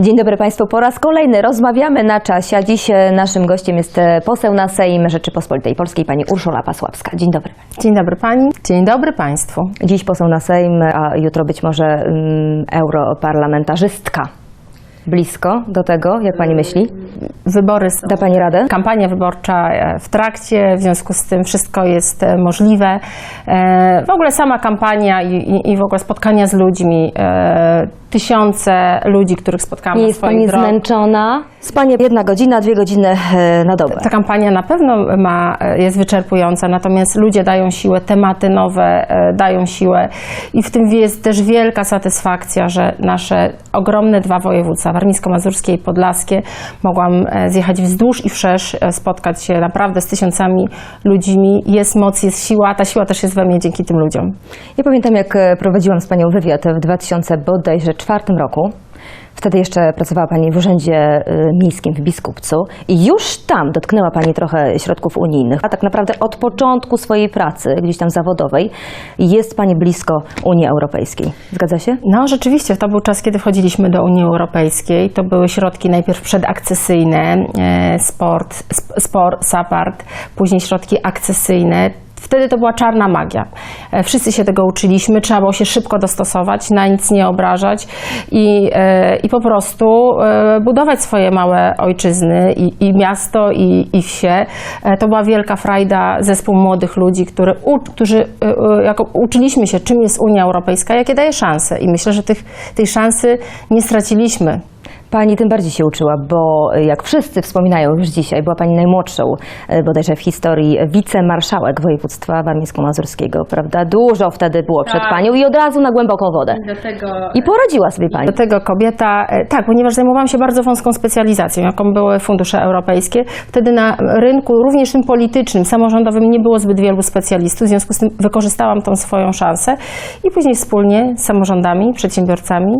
Dzień dobry Państwu. Po raz kolejny rozmawiamy na czasie, a dziś e, naszym gościem jest e, poseł na Sejm Rzeczypospolitej Polskiej, pani Urszula Pasławska. Dzień dobry. Dzień dobry Pani, dzień dobry Państwu. Dziś poseł na Sejm, a jutro być może mm, europarlamentarzystka. Blisko do tego, jak Pani myśli? Wybory są. Da Pani radę? Kampania wyborcza e, w trakcie, w związku z tym wszystko jest możliwe. W ogóle sama kampania i, i, w ogóle spotkania z ludźmi, tysiące ludzi, których spotkałam Nie na jest swoich Pani drogach. zmęczona? Spanie jedna godzina, dwie godziny e, na dobę. Ta kampania na pewno ma, jest wyczerpująca, natomiast ludzie dają siłę, tematy nowe e, dają siłę i w tym jest też wielka satysfakcja, że nasze ogromne dwa województwa, warmińsko-mazurskie i podlaskie, mogłam e, zjechać wzdłuż i wszerz, e, spotkać się naprawdę z tysiącami ludźmi. Jest moc, jest siła, ta siła też jest we mnie dzięki tym ludziom. Ja pamiętam, jak e, prowadziłam z Panią wywiad w 2000 bodajże czwartym roku. Wtedy jeszcze pracowała Pani w Urzędzie e, Miejskim w Biskupcu i już tam dotknęła Pani trochę środków unijnych. A tak naprawdę od początku swojej pracy, gdzieś tam zawodowej, jest Pani blisko Unii Europejskiej. Zgadza się? No rzeczywiście, to był czas, kiedy wchodziliśmy do Unii Europejskiej. To były środki najpierw przedakcesyjne, e, sport, sp- spor, SAPART, później środki akcesyjne. Wtedy to była czarna magia. E, Wszyscy się tego uczyliśmy, trzeba było się szybko dostosować, na nic nie obrażać i, e, i po prostu e, budować swoje małe ojczyzny i, i miasto, i, i wsie. To była wielka frajda, zespół młodych ludzi, który, którzy jako uczyliśmy się, czym jest Unia Europejska, jakie daje szanse. I myślę, że tych, tej szansy nie straciliśmy. Pani tym bardziej się uczyła, bo e, jak wszyscy wspominają już dzisiaj, była Pani najmłodszą e, bodajże w historii wicemarszałek województwa warmińsko-mazurskiego, prawda? Dużo wtedy było przed Tak. Panią i od razu na głęboką wodę. I poradziła sobie Pani. Do tego kobieta, e, tak, ponieważ zajmowałam się bardzo wąską specjalizacją, jaką były fundusze europejskie. Wtedy na rynku, również tym politycznym, samorządowym, nie było zbyt wielu specjalistów, w związku z tym wykorzystałam tą swoją szansę i później wspólnie z samorządami, przedsiębiorcami,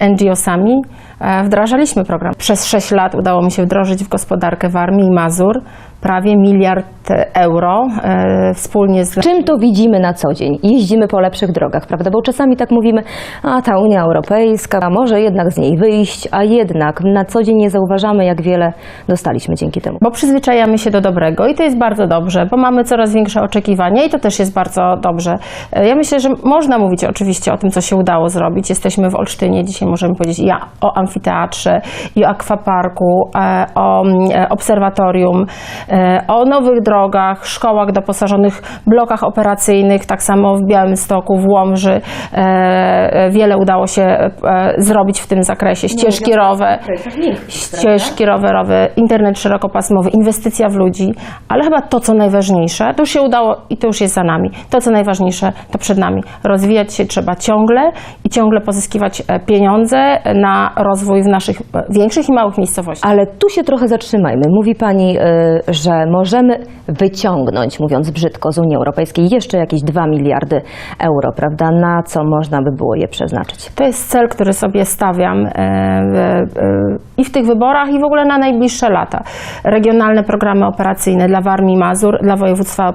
NGO-sami wdrażaliśmy program. Przez 6 lat udało mi się wdrożyć w gospodarkę Warmii i Mazur prawie miliard euro e, wspólnie z Czym to widzimy na co dzień? Jeździmy po lepszych drogach, prawda? Bo czasami tak mówimy, a ta Unia Europejska, a może jednak z niej wyjść, a jednak na co dzień nie zauważamy, jak wiele dostaliśmy dzięki temu. bo przyzwyczajamy się do dobrego i to jest bardzo dobrze, bo mamy coraz większe oczekiwania i to też jest bardzo dobrze. E, Ja myślę, że można mówić oczywiście o tym, co się udało zrobić. Jesteśmy w Olsztynie, dzisiaj możemy powiedzieć ja o amfiteatrze i o akwaparku, e, o mm, obserwatorium, o nowych drogach, szkołach doposażonych, blokach operacyjnych, tak samo w Białymstoku, w Łomży. E, e, Wiele udało się e, zrobić w tym zakresie. Ścieżki rowe, ścieżki rowerowe, internet szerokopasmowy, inwestycja w ludzi, ale chyba to, co najważniejsze, to już się udało i to już jest za nami. To, co najważniejsze, to przed nami. Rozwijać się trzeba ciągle i ciągle pozyskiwać e, pieniądze na rozwój w naszych e, większych i małych miejscowościach. Ale tu się trochę zatrzymajmy. Mówi Pani, y, że możemy wyciągnąć, mówiąc brzydko, z Unii Europejskiej jeszcze jakieś 2 miliardy euro, prawda? Na co można by było je przeznaczyć? To jest cel, który sobie stawiam e, e, e, i w tych wyborach, i w ogóle na najbliższe lata. Regionalne programy operacyjne dla Warmii Mazur, dla województwa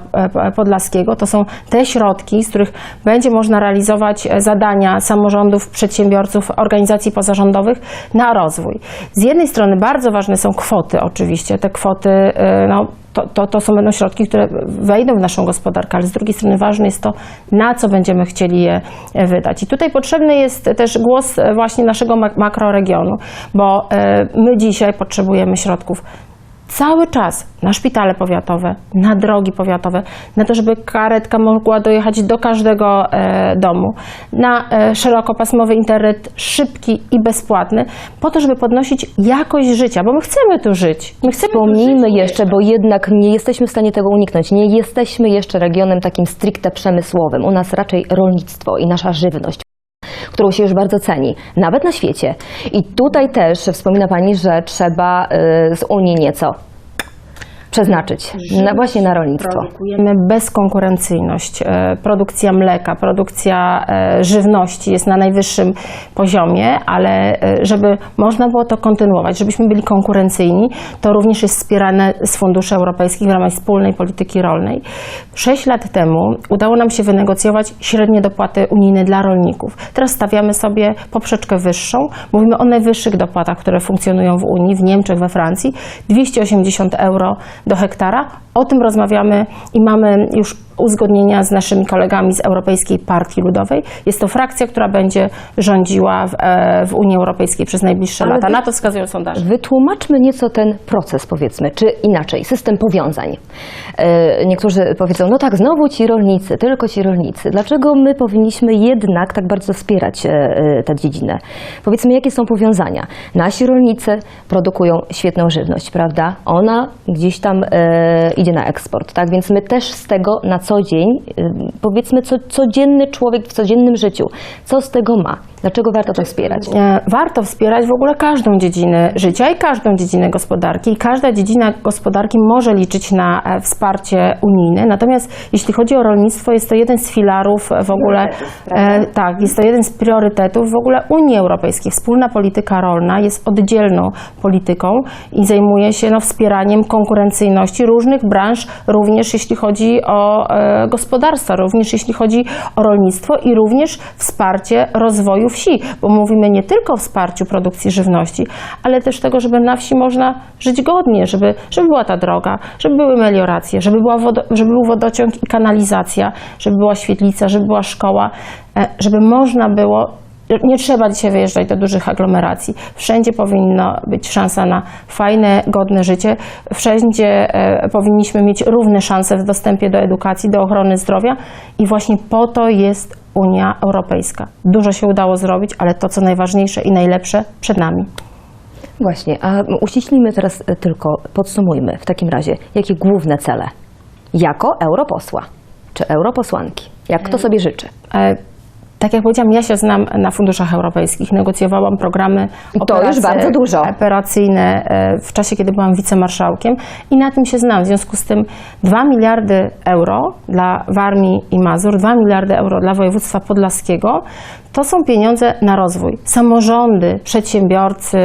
podlaskiego to są te środki, z których będzie można realizować zadania samorządów, przedsiębiorców, organizacji pozarządowych na rozwój. Z jednej strony bardzo ważne są kwoty oczywiście, te kwoty e, to, to, to są będą środki, które wejdą w naszą gospodarkę, ale z drugiej strony ważne jest to, na co będziemy chcieli je e, wydać. I tutaj potrzebny jest też głos e, właśnie naszego mak- makroregionu, bo e, my dzisiaj potrzebujemy środków cały czas na szpitale powiatowe, na drogi powiatowe, na to, żeby karetka mogła dojechać do każdego e, domu, na e, szerokopasmowy internet szybki i bezpłatny, po to, żeby podnosić jakość życia, bo my chcemy tu żyć. My chcemy Wspomnijmy jeszcze, bo jednak nie jesteśmy w stanie tego uniknąć. Nie jesteśmy jeszcze regionem takim stricte przemysłowym. U nas raczej rolnictwo i nasza żywność którą się już bardzo ceni, nawet na świecie. I tutaj też wspomina Pani, że trzeba y, z Unii nieco przeznaczyć na, właśnie na rolnictwo. Produkujemy bezkonkurencyjność. E, Produkcja mleka, produkcja e, żywności jest na najwyższym poziomie, ale e, żeby można było to kontynuować, żebyśmy byli konkurencyjni, to również jest wspierane z funduszy europejskich w ramach wspólnej polityki rolnej. Sześć lat temu udało nam się wynegocjować średnie dopłaty unijne dla rolników. Teraz stawiamy sobie poprzeczkę wyższą. Mówimy o najwyższych dopłatach, które funkcjonują w Unii, w Niemczech, we Francji. 280 euro do hektara. O tym rozmawiamy i mamy już uzgodnienia z naszymi kolegami z Europejskiej Partii Ludowej. Jest to frakcja, która będzie rządziła w, e, w Unii Europejskiej przez najbliższe Ale lata. wy- Na to wskazują sondaże. Wytłumaczmy nieco ten proces, powiedzmy, czy inaczej, system powiązań. E, Niektórzy powiedzą, no tak, znowu ci rolnicy, tylko ci rolnicy. Dlaczego my powinniśmy jednak tak bardzo wspierać e, tę dziedzinę? Powiedzmy, jakie są powiązania? Nasi rolnicy produkują świetną żywność, prawda? Ona gdzieś tam e, idzie na eksport, tak? Więc my też z tego na co dzień, e, powiedzmy, co, codzienny człowiek w codziennym życiu, co z tego ma? Dlaczego warto to wspierać? E, Warto wspierać w ogóle każdą dziedzinę życia i każdą dziedzinę gospodarki. I każda dziedzina gospodarki może liczyć na e, wsparcie unijne. Natomiast jeśli chodzi o rolnictwo, jest to jeden z filarów w ogóle, e, tak, jest to jeden z priorytetów w ogóle Unii Europejskiej. Wspólna polityka rolna jest oddzielną polityką i zajmuje się no, wspieraniem różnych branż, również jeśli chodzi o e, gospodarstwa, również jeśli chodzi o rolnictwo i również wsparcie rozwoju wsi, bo mówimy nie tylko o wsparciu produkcji żywności, ale też tego, żeby na wsi można żyć godnie, żeby, żeby była ta droga, żeby były melioracje, żeby, była wodo, żeby był wodociąg i kanalizacja, żeby była świetlica, żeby była szkoła, e, żeby można było nie trzeba dzisiaj wyjeżdżać do dużych aglomeracji. Wszędzie powinna być szansa na fajne, godne życie. Wszędzie e, powinniśmy mieć równe szanse w dostępie do edukacji, do ochrony zdrowia i właśnie po to jest Unia Europejska. Dużo się udało zrobić, ale to, co najważniejsze i najlepsze, przed nami. Właśnie, a uściślimy teraz e, tylko, podsumujmy w takim razie, jakie główne cele jako europosła czy europosłanki, jak kto sobie życzy. Tak jak powiedziałam, ja się znam na funduszach europejskich. Negocjowałam programy I to już bardzo dużo. operacyjne e, w czasie, kiedy byłam wicemarszałkiem i na tym się znam. W związku z tym 2 miliardy euro dla Warmii i Mazur, 2 miliardy euro dla województwa podlaskiego to są pieniądze na rozwój. Samorządy, przedsiębiorcy,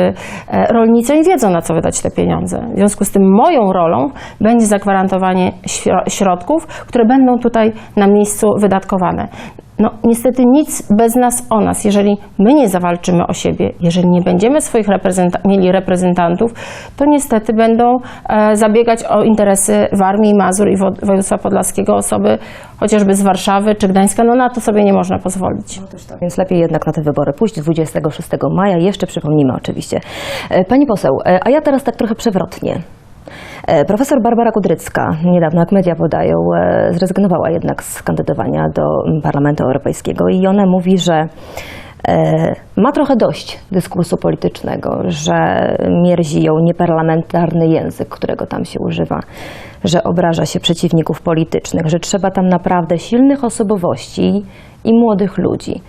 e, rolnicy oni wiedzą, na co wydać te pieniądze. W związku z tym moją rolą będzie zagwarantowanie śro- środków, które będą tutaj na miejscu wydatkowane. No, niestety nic bez nas o nas. Jeżeli my nie zawalczymy o siebie, jeżeli nie będziemy swoich reprezenta- mieli reprezentantów, to niestety będą e, zabiegać o interesy Warmii, Mazur i wo- województwa podlaskiego osoby chociażby z Warszawy czy Gdańska. No na to sobie nie można pozwolić. Więc lepiej jednak na te wybory pójść 26 maja, jeszcze przypomnimy oczywiście. E, Pani poseł, e, a ja teraz tak trochę przewrotnie. E, Profesor Barbara Kudrycka, niedawno jak media podają, e, zrezygnowała jednak z kandydowania do Parlamentu Europejskiego i ona mówi, że e, ma trochę dość dyskursu politycznego, że mierzi ją nieparlamentarny język, którego tam się używa, że obraża się przeciwników politycznych, że trzeba tam naprawdę silnych osobowości i młodych ludzi.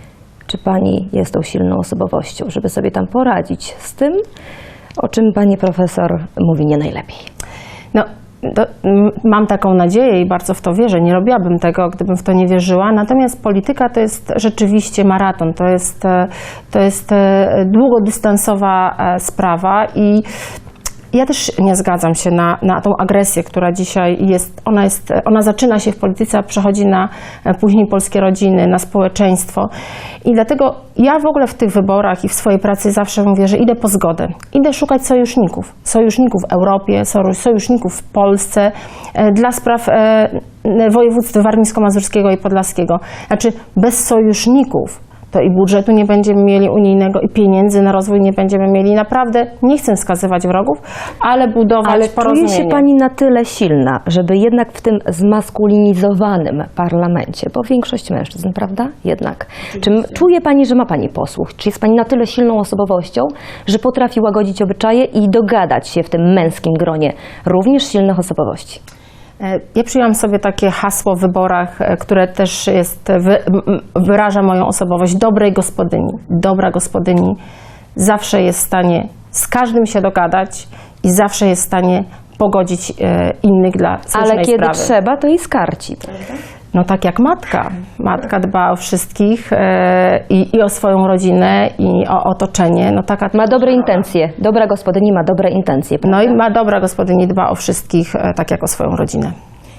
Czy pani jest tą silną osobowością, żeby sobie tam poradzić z tym, o czym pani profesor mówi nie najlepiej? No, mam taką nadzieję i bardzo w to wierzę. Nie robiłabym tego, gdybym w to nie wierzyła. Natomiast polityka to jest rzeczywiście maraton. To jest, e, to jest e, długodystansowa e, sprawa i ja też nie zgadzam się na, na tą agresję, która dzisiaj jest ona, jest. ona zaczyna się w polityce, a przechodzi na e, później polskie rodziny, na społeczeństwo. I dlatego ja w ogóle w tych wyborach i w swojej pracy zawsze mówię, że idę po zgodę. Idę szukać sojuszników. Sojuszników w Europie, sojusz- sojuszników w Polsce e, dla spraw e, województw warmińsko-mazurskiego i podlaskiego. Znaczy bez sojuszników to i budżetu nie będziemy mieli unijnego i pieniędzy na rozwój nie będziemy mieli. Naprawdę nie chcę wskazywać wrogów, ale budować Ale czuje porozumienie. się pani na tyle silna, żeby jednak w tym zmaskulinizowanym parlamencie, bo większość mężczyzn, prawda? Jednak. Czy czuje pani, że ma pani posłuch? Czy jest pani na tyle silną osobowością, że potrafi łagodzić obyczaje i dogadać się w tym męskim gronie również silnych osobowości? E, Ja przyjęłam sobie takie hasło w wyborach, e, które też jest, m- wyraża moją osobowość dobrej gospodyni. Dobra gospodyni zawsze jest w stanie z każdym się dogadać i zawsze jest w stanie pogodzić e, innych dla słusznej Ale kiedy sprawy. trzeba, to i skarci. No tak jak matka. Matka dba o wszystkich e, i, i o swoją rodzinę, i o otoczenie. No taka Ma dobre intencje. Dobra gospodyni ma dobre intencje. No i ma dobra gospodyni, dba o wszystkich, e, tak jak o swoją rodzinę.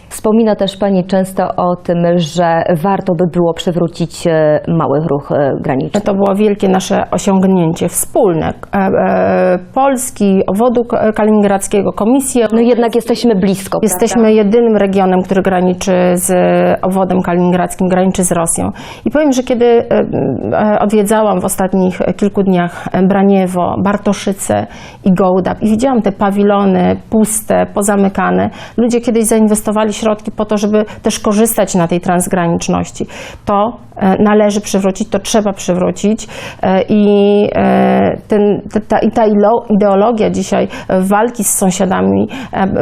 Wspomina też Pani często o tym, że warto by było przywrócić e, mały ruch e, graniczny. To było wielkie nasze osiągnięcie wspólne. E, Polski, obwodu kaliningradzkiego, Komisji No jednak jesteśmy blisko. Jesteśmy jedynym regionem, który graniczy z obwodem kaliningradzkim, graniczy z Rosją. I powiem, że kiedy odwiedzałam w ostatnich kilku dniach Braniewo, Bartoszyce i Gołdap i widziałam te pawilony puste, pozamykane, ludzie kiedyś zainwestowali środki po to, żeby też korzystać na tej transgraniczności. To e, należy przywrócić, to trzeba przywrócić e, i e, ten, ta- ta, ideologia dzisiaj walki z sąsiadami,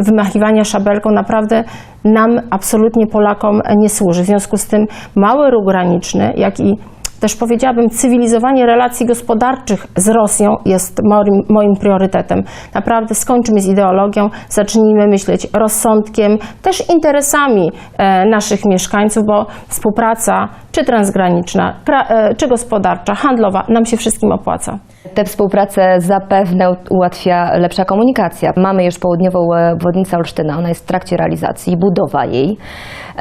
wymachiwania szabelką naprawdę nam, absolutnie Polakom nie służy. W związku z tym mały ruch graniczny, jak i też powiedziałabym, cywilizowanie relacji gospodarczych z Rosją jest moim, moim priorytetem. Naprawdę skończmy z ideologią, zacznijmy myśleć rozsądkiem, też interesami e, naszych mieszkańców, bo współpraca czy transgraniczna, kra, e, czy gospodarcza, handlowa nam się wszystkim opłaca. Tę współpracę zapewne ułatwia lepsza komunikacja. Mamy już południową e, obwodnicę Olsztyna, ona jest w trakcie realizacji, budowa jej,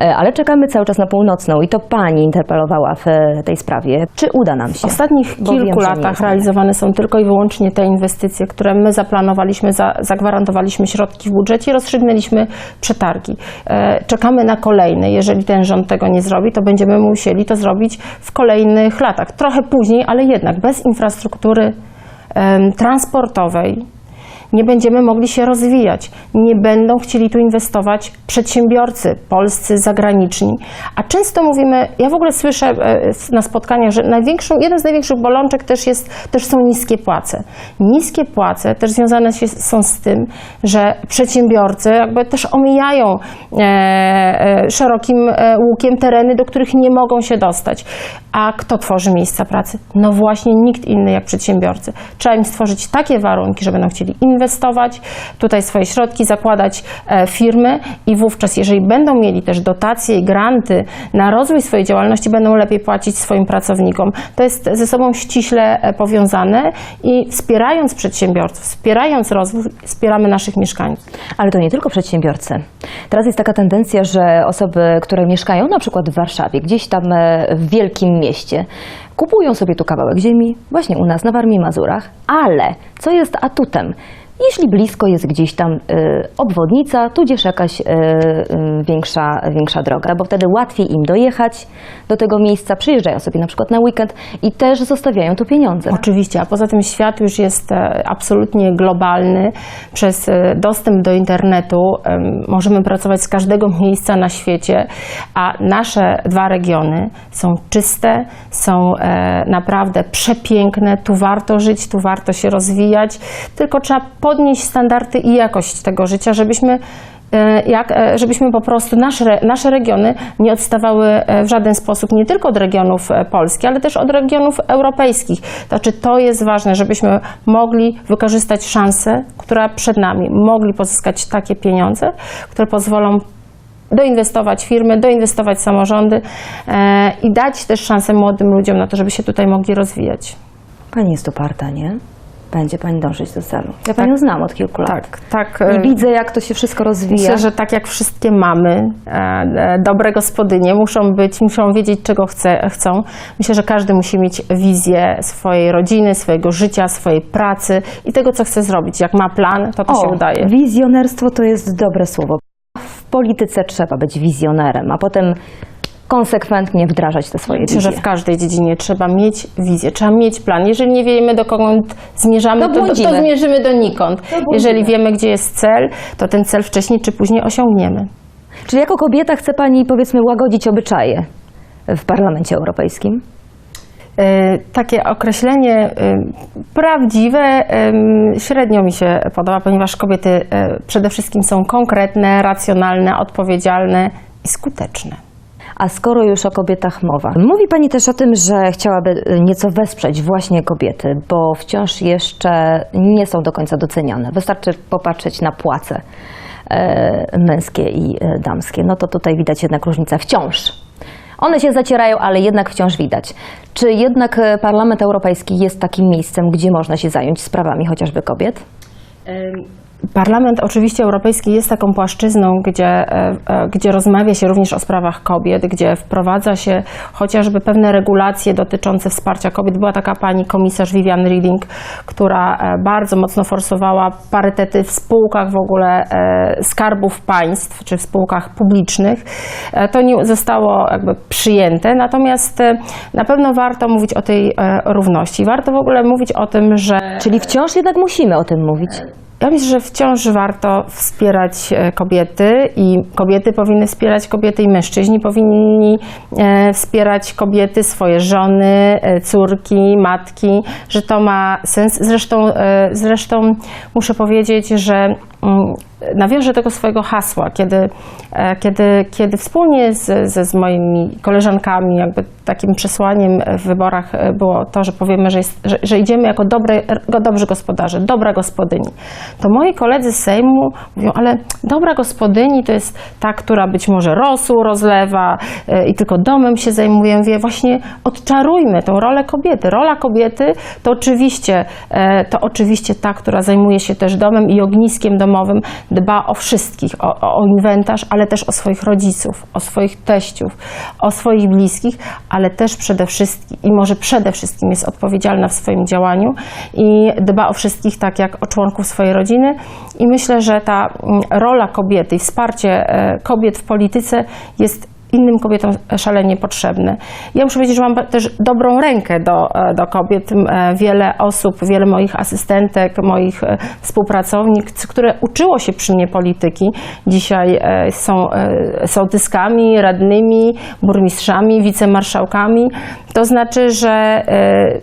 E, ale czekamy cały czas na północną i to Pani interpelowała w e, tej sprawie. Czy uda nam się? W ostatnich Bo wiem, kilku nie latach jest realizowane są tylko i wyłącznie te inwestycje, które my zaplanowaliśmy, za, zagwarantowaliśmy środki w budżecie i rozstrzygnęliśmy przetargi. E, czekamy na kolejne. Jeżeli ten rząd tego nie zrobi, to będziemy musieli to zrobić w kolejnych latach. Trochę później, ale jednak bez infrastruktury em, transportowej nie będziemy mogli się rozwijać. Nie będą chcieli tu inwestować przedsiębiorcy polscy, zagraniczni. A często mówimy, ja w ogóle słyszę e, na spotkaniach, że największą, jeden z największych bolączek też, jest, też są niskie płace. Niskie płace też związane są z tym, że przedsiębiorcy jakby też omijają e, e, szerokim łukiem tereny, do których nie mogą się dostać. A kto tworzy miejsca pracy? No właśnie nikt inny jak przedsiębiorcy. Trzeba im stworzyć takie warunki, że będą chcieli inwestować tutaj swoje środki, zakładać e, firmy i wówczas, jeżeli będą mieli też dotacje i granty na rozwój swojej działalności, będą lepiej płacić swoim pracownikom. To jest ze sobą ściśle e, powiązane i wspierając przedsiębiorców, wspierając rozwój, wspieramy naszych mieszkańców. Ale to nie tylko przedsiębiorcy. Teraz jest taka tendencja, że osoby, które mieszkają na przykład w Warszawie, gdzieś tam e, w wielkim mieście, kupują sobie tu kawałek ziemi, właśnie u nas na Warmii Mazurach, ale co jest atutem? Jeśli blisko jest gdzieś tam y, obwodnica, tudzież jakaś y, y, większa, większa droga, bo wtedy łatwiej im dojechać do tego miejsca, przyjeżdżają sobie na przykład na weekend i też zostawiają tu pieniądze. Oczywiście, a poza tym świat już jest e, absolutnie globalny. Przez e, dostęp do internetu em, możemy pracować z każdego miejsca na świecie, a nasze dwa regiony są czyste, są e, naprawdę przepiękne, tu warto żyć, tu warto się rozwijać, tylko trzeba podnieść standardy i jakość tego życia, żebyśmy e, jak, e, żebyśmy po prostu nasze, nasze regiony nie odstawały e, w żaden sposób nie tylko od regionów Polski, ale też od regionów europejskich. Znaczy to jest ważne, żebyśmy mogli wykorzystać szansę, która przed nami, mogli pozyskać takie pieniądze, które pozwolą doinwestować firmy, doinwestować samorządy i dać też szansę młodym ludziom na to, żeby się tutaj mogli rozwijać. Pani jest uparta, nie? Będzie Pani dążyć do celu. Ja Panią znam od kilku lat. Tak, tak. I e, widzę, jak to się wszystko rozwija. Myślę, że tak jak wszystkie mamy, e, e, dobre gospodynie muszą być, muszą wiedzieć, czego chce, chcą. Myślę, że każdy musi mieć wizję swojej rodziny, swojego życia, swojej pracy i tego, co chce zrobić. Jak ma plan, to to się udaje. Wizjonerstwo to jest dobre słowo. W polityce trzeba być wizjonerem, a potem konsekwentnie wdrażać te swoje Myślę, wizje. że w każdej dziedzinie trzeba mieć wizję, trzeba mieć plan. Jeżeli nie wiemy, dokąd zmierzamy, To to, to, to zmierzymy donikąd. Jeżeli wiemy, gdzie jest cel, to ten cel wcześniej czy później osiągniemy. Czyli jako kobieta chce Pani, powiedzmy, łagodzić obyczaje w Parlamencie Europejskim? E, Takie określenie e, prawdziwe e, średnio mi się podoba, ponieważ kobiety przede wszystkim są konkretne, racjonalne, odpowiedzialne i skuteczne. A skoro już o kobietach mowa, mówi Pani też o tym, że chciałaby y, nieco wesprzeć właśnie kobiety, bo wciąż jeszcze nie są do końca doceniane. Wystarczy popatrzeć na płace e, męskie i e, damskie. No to tutaj widać jednak różnica wciąż. One się zacierają, ale jednak wciąż widać. Czy jednak e, Parlament Europejski jest takim miejscem, gdzie można się zająć sprawami chociażby kobiet? Parlament oczywiście Europejski jest taką płaszczyzną, gdzie, e, e, gdzie rozmawia się również o sprawach kobiet, gdzie wprowadza się chociażby pewne regulacje dotyczące wsparcia kobiet. Była taka pani komisarz Vivian Reding, która e, bardzo mocno forsowała parytety w spółkach w ogóle skarbów państw czy w spółkach publicznych. To nie zostało jakby przyjęte, natomiast na pewno warto mówić o tej równości. Warto w ogóle mówić o tym, że Czyli wciąż jednak musimy o tym mówić. Ja myślę, że wciąż warto wspierać e, kobiety i kobiety powinny wspierać kobiety i mężczyźni powinni e, wspierać kobiety, swoje żony, e, córki, matki, że to ma sens. Zresztą, zresztą muszę powiedzieć, że nawiążę do tego swojego hasła, kiedy, e, kiedy, kiedy wspólnie z, ze, z moimi koleżankami, jakby takim przesłaniem w wyborach e, było to, że powiemy, że, jest, że, że idziemy jako dobre, dobrzy gospodarze, dobra gospodyni, to moi koledzy z Sejmu mówią, ale dobra gospodyni to jest ta, która być może rosół rozlewa e, i tylko domem się zajmuje. Mówię, właśnie odczarujmy tą rolę kobiety. Rola kobiety to oczywiście, to oczywiście ta, która zajmuje się też domem i ogniskiem domowym, dba o wszystkich, o, o inwentarz, ale też o swoich rodziców, o swoich teściów, o swoich bliskich, ale też przede wszystkim i może przede wszystkim jest odpowiedzialna w swoim działaniu i dba o wszystkich tak jak o członków swojej rodziny. I myślę, że ta mm, rola kobiety i wsparcie e, kobiet w polityce jest innym kobietom szalenie potrzebne. Ja muszę powiedzieć, że mam też dobrą rękę do, e, do kobiet. E, Wiele osób, wiele moich asystentek, moich e, współpracownic, które uczyło się przy mnie polityki, dzisiaj są sołtyskami, radnymi, burmistrzami, wicemarszałkami. To znaczy, że,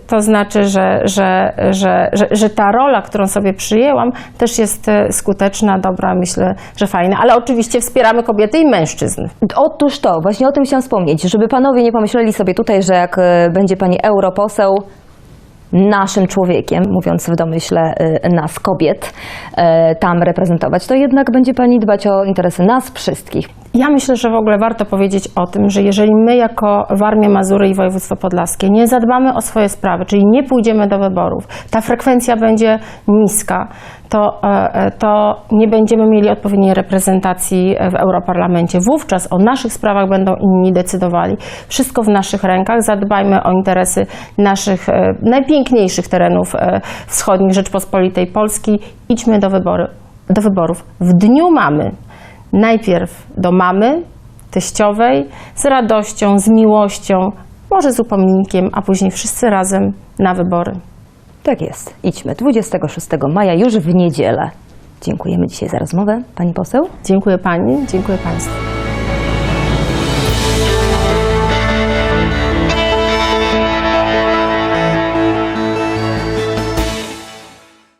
to znaczy, że, że, że, że, ta rola, którą sobie przyjęłam, też jest skuteczna, dobra, myślę, że fajna. Ale oczywiście wspieramy kobiety i mężczyzn. Otóż to, właśnie o tym chciałam wspomnieć, żeby panowie nie pomyśleli sobie tutaj, że jak e, będzie pani europoseł naszym człowiekiem, mówiąc w domyśle e, nas kobiet, e, tam reprezentować, to jednak będzie pani dbać o interesy nas wszystkich. Ja myślę, że w ogóle warto powiedzieć o tym, że jeżeli my jako Warmia, Mazury i województwo podlaskie nie zadbamy o swoje sprawy, czyli nie pójdziemy do wyborów, ta frekwencja będzie niska, to, e, to nie będziemy mieli odpowiedniej reprezentacji w Europarlamencie. Wówczas o naszych sprawach będą inni decydowali. Wszystko w naszych rękach. Zadbajmy o interesy naszych e, najpiękniejszych terenów e, wschodnich Rzeczpospolitej Polski. Idźmy do, wybory, do wyborów. W dniu mamy najpierw do mamy, teściowej, z radością, z miłością, może z upominkiem, a później wszyscy razem na wybory. Tak jest. Idźmy. 26 maja, już w niedzielę. Dziękujemy dzisiaj za rozmowę, pani poseł. Dziękuję Pani, dziękuję Państwu.